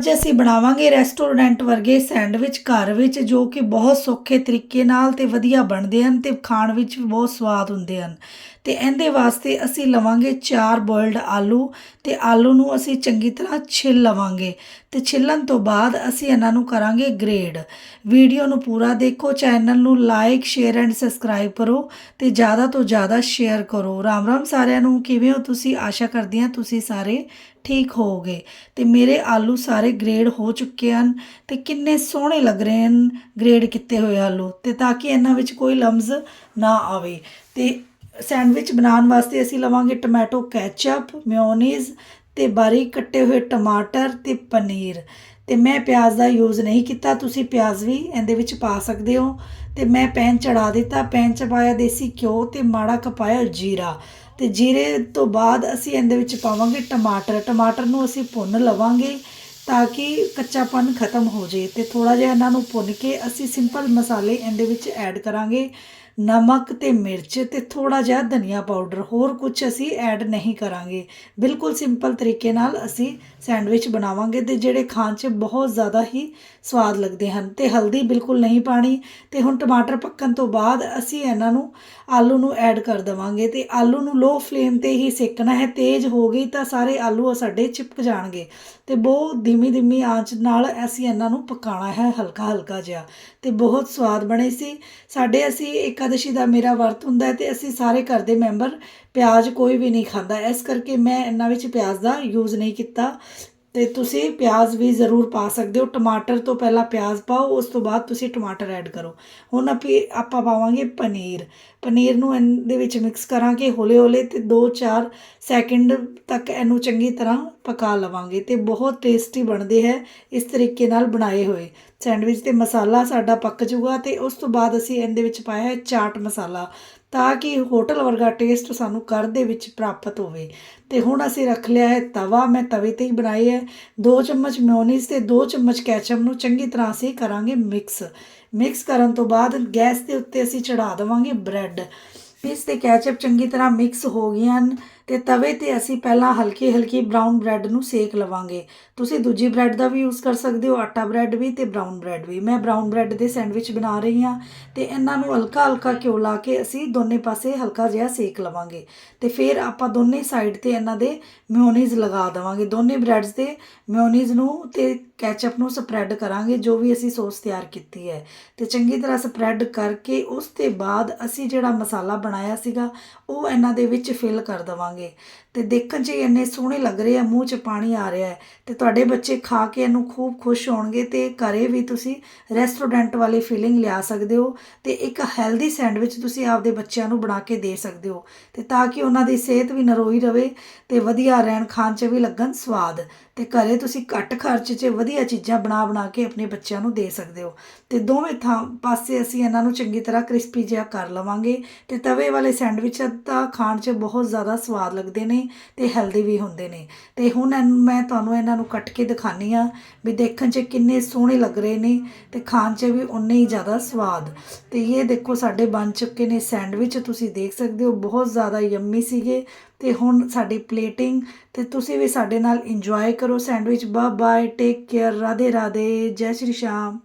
ਅੱਜ ਅਸੀਂ ਬਣਾਵਾਂਗੇ ਰੈਸਟੋਰੈਂਟ ਵਰਗੇ ਸੈਂਡਵਿਚ ਘਰ ਵਿੱਚ ਜੋ ਕਿ ਬਹੁਤ ਸੌਖੇ ਤਰੀਕੇ ਨਾਲ ਤੇ ਵਧੀਆ ਬਣਦੇ ਹਨ ਤੇ ਖਾਣ ਵਿੱਚ ਵੀ ਬਹੁਤ ਸਵਾਦ ਹੁੰਦੇ ਹਨ। ਤੇ ਇਹਦੇ ਵਾਸਤੇ ਅਸੀਂ ਲਵਾਂਗੇ ਚਾਰ ਬੋਇਲਡ ਆਲੂ ਤੇ ਆਲੂ ਨੂੰ ਅਸੀਂ ਚੰਗੀ ਤਰ੍ਹਾਂ ਛਿੱਲ ਲਵਾਂਗੇ ਤੇ ਛਿੱਲਣ ਤੋਂ ਬਾਅਦ ਅਸੀਂ ਇਹਨਾਂ ਨੂੰ ਕਰਾਂਗੇ ਗ੍ਰੇਡ ਵੀਡੀਓ ਨੂੰ ਪੂਰਾ ਦੇਖੋ ਚੈਨਲ ਨੂੰ ਲਾਈਕ ਸ਼ੇਅਰ ਐਂਡ ਸਬਸਕ੍ਰਾਈਬ ਕਰੋ ਤੇ ਜ਼ਿਆਦਾ ਤੋਂ ਜ਼ਿਆਦਾ ਸ਼ੇਅਰ ਕਰੋ। ਰਾਮ ਰਾਮ ਸਾਰਿਆਂ ਨੂੰ, ਕਿਵੇਂ ਹੋ ਤੁਸੀਂ? ਆਸ਼ਾ ਕਰਦੀ ਹਾਂ ਤੁਸੀਂ ਸਾਰੇ ਠੀਕ ਹੋ ਗਏ। ਤੇ ਮੇਰੇ ਆਲੂ ਸਾਰੇ ਗ੍ਰੇਡ ਹੋ ਚੁੱਕੇ ਹਨ ਤੇ ਕਿੰਨੇ ਸੋਹਣੇ ਲੱਗ ਰਹੇ ਹਨ ਗ੍ਰੇਡ ਕੀਤੇ ਹੋਏ ਆਲੂ। ਤੇ ਤਾਂ ਕਿ ਇਹਨਾਂ ਵਿੱਚ ਕੋਈ ਲਮਜ਼ ਨਾ ਆਵੇ। ਤੇ ਸੈਂਡਵਿਚ ਬਣਾਉਣ ਵਾਸਤੇ ਅਸੀਂ ਲਵਾਂਗੇ ਟੋਮੈਟੋ ਕੈਚਅਪ, ਮਿਓਨੀਜ਼ ਤੇ ਬਾਰੀਕ ਕੱਟੇ ਹੋਏ ਟਮਾਟਰ ਤੇ ਪਨੀਰ। ਤੇ ਮੈਂ ਪਿਆਜ਼ ਦਾ ਯੂਜ਼ ਨਹੀਂ ਕੀਤਾ, ਤੁਸੀਂ ਪਿਆਜ਼ ਵੀ ਇਹਦੇ ਵਿੱਚ ਪਾ ਸਕਦੇ ਹੋ। ਤੇ ਮੈਂ ਪੈਨ ਚੜਾ ਦਿੱਤਾ। ਪੈਨ 'ਚ ਪਾਇਆ ਦੇਸੀ ਘਿਓ ਤੇ ਮਾੜਾ ਕਪਾਇਆ ਜੀਰਾ। ਅਤੇ ਜੀਰੇ ਤੋਂ ਬਾਅਦ ਅਸੀਂ ਇਹਦੇ ਵਿੱਚ ਪਾਵਾਂਗੇ ਟਮਾਟਰ। ਟਮਾਟਰ ਨੂੰ ਅਸੀਂ ਭੁੰਨ ਲਵਾਂਗੇ। ਤਾਂ ਕਿ ਕੱਚਾਪਨ ਖਤਮ ਹੋ ਜੇ ਤੇ ਥੋੜਾ ਜਿਹਾ ਇਹਨਾਂ ਨੂੰ ਭੁੰਨ ਕੇ ਅਸੀਂ ਸਿੰਪਲ ਮਸਾਲੇ ਇਹਦੇ ਵਿੱਚ ਐਡ ਕਰਾਂਗੇ। ਨਮਕ ਤੇ ਮਿਰਚ ਤੇ ਥੋੜਾ ਜਿਹਾ ਧਨੀਆ ਪਾਊਡਰ ਹੋਰ ਕੁਝ ਅਸੀਂ ਐਡ ਨਹੀਂ ਕਰਾਂਗੇ। ਬਿਲਕੁਲ ਸਿੰਪਲ ਤਰੀਕੇ ਨਾਲ ਅਸੀਂ ਸੈਂਡਵਿਚ ਬਣਾਵਾਂਗੇ ਤੇ ਜਿਹੜੇ ਖਾਣ 'ਚ ਬਹੁਤ ਜ਼ਿਆਦਾ ਹੀ ਸਵਾਦ ਲੱਗਦੇ ਹਨ ਤੇ ਹਲਦੀ ਬਿਲਕੁਲ ਨਹੀਂ ਪਾਣੀ ਤੇ ਹੁਣ ਟਮਾਟਰ ਪੱਕਣ ਤੋਂ ਬਾਅਦ ਅਸੀਂ ਇਹਨਾਂ ਨੂੰ ਆਲੂ ਨੂੰ ਐਡ ਕਰ ਦੇਵਾਂਗੇ ਤੇ ਆਲੂ ਨੂੰ ਲੋ ਫਲੇਮ ਤੇ ਹੀ ਸੇਕਣਾ ਹੈ। ਤੇਜ਼ ਹੋ ਗਈ ਤਾਂ ਸਾਰੇ ਆਲੂ ਸਾਡੇ ਚਿਪਕ ਜਾਣਗੇ ਤੇ ਬਹੁਤ ਧੀਮੀ ਧੀਮੀ ਆਂਚ ਨਾਲ ਅਸੀਂ ਇਹਨਾਂ ਨੂੰ ਪਕਾਉਣਾ ਹੈ, ਹਲਕਾ ਹਲਕਾ ਜਿਹਾ। ਤੇ ਬਹੁਤ ਸਵਾਦ ਬਣੇ ਸੀ। ਸਾਡੇ ਅਸੀਂ ਇਕਾਦਸ਼ੀ ਦਾ ਮੇਰਾ ਵਰਤ ਹੁੰਦਾ ਹੈ ਤੇ ਅਸੀਂ ਸਾਰੇ ਘਰ ਦੇ ਮੈਂਬਰ ਪਿਆਜ਼ ਕੋਈ ਵੀ ਨਹੀਂ ਖਾਂਦਾ। ਇਸ ਕਰਕੇ ਮੈਂ ਇਹਨਾਂ ਵਿੱਚ ਪਿਆਜ਼ ਦਾ ਯੂਜ਼ ਨਹੀਂ ਕੀਤਾ। ਤੇ ਤੁਸੀਂ ਪਿਆਜ਼ ਵੀ ਜ਼ਰੂਰ ਪਾ ਸਕਦੇ ਹੋ। ਟਮਾਟਰ ਤੋਂ ਪਹਿਲਾਂ ਪਿਆਜ਼ ਪਾਓ, ਉਸ ਤੋਂ ਬਾਅਦ ਤੁਸੀਂ ਟਮਾਟਰ ਐਡ ਕਰੋ। ਹੁਣ ਆਪੀ, ਆਪਾਂ ਪਾਵਾਂਗੇ ਪਨੀਰ। ਪਨੀਰ ਨੂੰ ਇਹਦੇ ਵਿੱਚ ਮਿਕਸ ਕਰਾਂਗੇ ਹੌਲੇ ਹੌਲੇ ਤੇ 2-4 ਸੈਕਿੰਡ ਤੱਕ ਇਹਨੂੰ ਚੰਗੀ ਤਰ੍ਹਾਂ ਪਕਾ ਲਵਾਂਗੇ ਤੇ ਬਹੁਤ ਟੇਸਟੀ ਬਣਦੇ ਹੈ ਇਸ ਤਰੀਕੇ ਨਾਲ ਬਣਾਏ ਹੋਏ। ਸੈਂਡਵਿਚ ਤੇ ਮਸਾਲਾ ਸਾਡਾ ਪੱਕ ਜੂਗਾ ਤੇ ਉਸ ਤੋਂ ਬਾਅਦ ਅਸੀਂ ਇਹਦੇ ਵਿੱਚ ਪਾਇਆ ਹੈ ਚਾਟ ਮਸਾਲਾ। ਤਾਂ ਕਿ ਹੋਟਲ ਵਰਗਾ ਟੇਸਟ ਸਾਨੂੰ ਘਰ ਦੇ ਵਿੱਚ ਪ੍ਰਾਪਤ ਹੋਵੇ। ਤੇ ਹੁਣ ਅਸੀਂ ਰੱਖ ਲਿਆ ਹੈ ਤਵਾ, ਮੈਂ ਤਵੇ ਤੇ ਹੀ ਬਣਾਈ ਹੈ। 2 ਚਮਚ ਮਿਓਨੀਜ਼ ਤੇ 2 ਚਮਚ ਕੈਚਅਪ ਨੂੰ ਚੰਗੀ ਤਰ੍ਹਾਂ ਅਸੀਂ ਕਰਾਂਗੇ ਮਿਕਸ ਮਿਕਸ ਕਰਨ ਤੋਂ ਬਾਅਦ ਗੈਸ ਦੇ ਉੱਤੇ ਅਸੀਂ ਚੜਾ ਦੇਵਾਂਗੇ ਬ੍ਰੈਡ ਇਸ ਤੇ ਕੈਚਅਪ ਚੰਗੀ ਤਰ੍ਹਾਂ ਮਿਕਸ ਹੋ ਗਈਆਂ ਹਨ। ਤੇ ਤਵੇ ਤੇ ਅਸੀਂ ਪਹਿਲਾਂ ਹਲਕੀ ਹਲਕੀ ਬ੍ਰਾਊਨ ਬ੍ਰੈਡ ਨੂੰ ਸੇਕ ਲਵਾਂਗੇ। ਤੁਸੀਂ ਦੂਜੀ ਬ੍ਰੈਡ ਦਾ ਵੀ ਯੂਜ਼ ਕਰ ਸਕਦੇ ਹੋ, ਆਟਾ ਬ੍ਰੈਡ ਵੀ ਤੇ ਬ੍ਰਾਊਨ ਬ੍ਰੈਡ ਵੀ। ਮੈਂ ਬ੍ਰਾਊਨ ਬ੍ਰੈਡ ਦੇ ਸੈਂਡਵਿਚ ਬਣਾ ਰਹੀ ਹਾਂ ਤੇ ਇਹਨਾਂ ਨੂੰ ਹਲਕਾ ਹਲਕਾ ਘਿਓ ਲਾ ਕੇ ਅਸੀਂ ਦੋਨੇ ਪਾਸੇ ਹਲਕਾ ਜਿਹਾ ਸੇਕ ਲਵਾਂਗੇ। ਤੇ ਫਿਰ ਆਪਾਂ ਦੋਨੇ ਸਾਈਡ ਤੇ ਇਹਨਾਂ ਦੇ ਮਿਓਨੀਜ਼ ਲਗਾ ਦੇਵਾਂਗੇ। ਦੋਨੇ ਬ੍ਰੈਡਸ ਤੇ ਮਿਓਨੀਜ਼ ਨੂੰ ਤੇ ਕੈਚਅਪ ਨੂੰ ਸਪਰੈਡ ਕਰਾਂਗੇ, ਜੋ ਵੀ ਅਸੀਂ ਸੌਸ ਤਿਆਰ ਕੀਤੀ ਹੈ। ਤੇ ਚੰਗੀ ਤਰ੍ਹਾਂ ਸਪਰੈਡ ਕਰਕੇ ਉਸ ਤੇ ਬਾਅਦ ਅਸੀਂ ਜਿਹੜਾ ਮਸਾਲਾ ਬਣਾਇਆ ਸੀਗਾ, ਉਹ ਇਹਨਾਂ ਦੇ ਵਿੱਚ ਫਿਲ ਕਰ ਦੇਵਾਂਗੇ। ਤੇ ਦੇਖਣ 'ਚ ਇੰਨੇ ਸੋਹਣੇ ਲੱਗ ਰਹੇ ਆ, ਮੂੰਹ 'ਚ ਪਾਣੀ ਆ ਰਿਹਾ ਹੈ। ਤੇ ਤੁਹਾਡੇ ਬੱਚੇ ਖਾ ਕੇ ਇਹਨੂੰ ਖੂਬ ਖੁਸ਼ ਹੋਣਗੇ ਤੇ ਘਰੇ ਵੀ ਤੁਸੀਂ ਰੈਸਟੋਰੈਂਟ ਵਾਲੀ ਫੀਲਿੰਗ ਲਿਆ ਸਕਦੇ ਹੋ ਤੇ ਇੱਕ ਹੈਲਦੀ ਸੈਂਡਵਿਚ ਤੁਸੀਂ ਆਪਦੇ ਬੱਚਿਆਂ ਨੂੰ ਬਣਾ ਕੇ ਦੇ ਸਕਦੇ ਹੋ। ਤੇ ਤਾਂ ਕਿ ਉਹਨਾਂ ਦੀ ਸਿਹਤ ਵੀ ਨਰੋਈ ਰਵੇ ਤੇ ਵਧੀਆ ਰਹਿਣ ਖਾਣ 'ਚ ਵੀ ਲੱਗਣ ਸਵਾਦ। ਤੇ ਘਰੇ ਤੁਸੀਂ ਘੱਟ ਖਰਚ 'ਚ ਵਧੀਆ ਚੀਜ਼ਾਂ ਬਣਾ ਬਣਾ ਕੇ ਆਪਣੇ ਬੱਚਿਆਂ ਨੂੰ ਦੇ ਸਕਦੇ ਹੋ। ਤੇ ਦੋਵੇਂ ਥਾਂ ਪਾਸੇ ਅਸੀਂ ਇਹਨਾਂ ਨੂੰ ਚੰਗੀ ਤਰ੍ਹਾਂ ਕ੍ਰਿਸਪੀ ਜਿਹਾ ਕਰ ਲਵਾਂਗੇ ਤੇ ਤਵੇ ਵਾਲੇ ਸੈਂਡਵਿਚ ਤਾਂ ਖਾਣ 'ਚ ਬਹੁਤ ਜ਼ਿਆਦਾ ਸਵਾਦ ਸਵਾਦ ਲੱਗਦੇ ਨੇ ਤੇ ਹੈਲਦੀ ਵੀ ਹੁੰਦੇ ਨੇ। ਤੇ ਹੁਣ ਮੈਂ ਤੁਹਾਨੂੰ ਇਹਨਾਂ ਨੂੰ ਕੱਟ ਕੇ ਦਿਖਾਨੀ ਆ ਵੀ ਦੇਖਣ 'ਚ ਕਿੰਨੇ ਸੋਹਣੇ ਲੱਗ ਰਹੇ ਨੇ ਤੇ ਖਾਣ 'ਚ ਵੀ ਉਨੇ ਹੀ ਜ਼ਿਆਦਾ ਸਵਾਦ। ਤੇ ਇਹ ਦੇਖੋ ਸਾਡੇ ਬਣ ਚੁੱਕੇ ਨੇ ਸੈਂਡਵਿਚ, ਤੁਸੀਂ ਦੇਖ ਸਕਦੇ ਹੋ, ਬਹੁਤ ਜ਼ਿਆਦਾ ਯੰਮੀ ਸੀਗੇ। ਤੇ ਹੁਣ ਸਾਡੀ ਪਲੇਟਿੰਗ ਤੇ ਤੁਸੀਂ ਵੀ ਸਾਡੇ ਨਾਲ ਇੰਜੋਏ ਕਰੋ sandwich. Bye bye take care Radhe Radhe Jai Shri Shyam.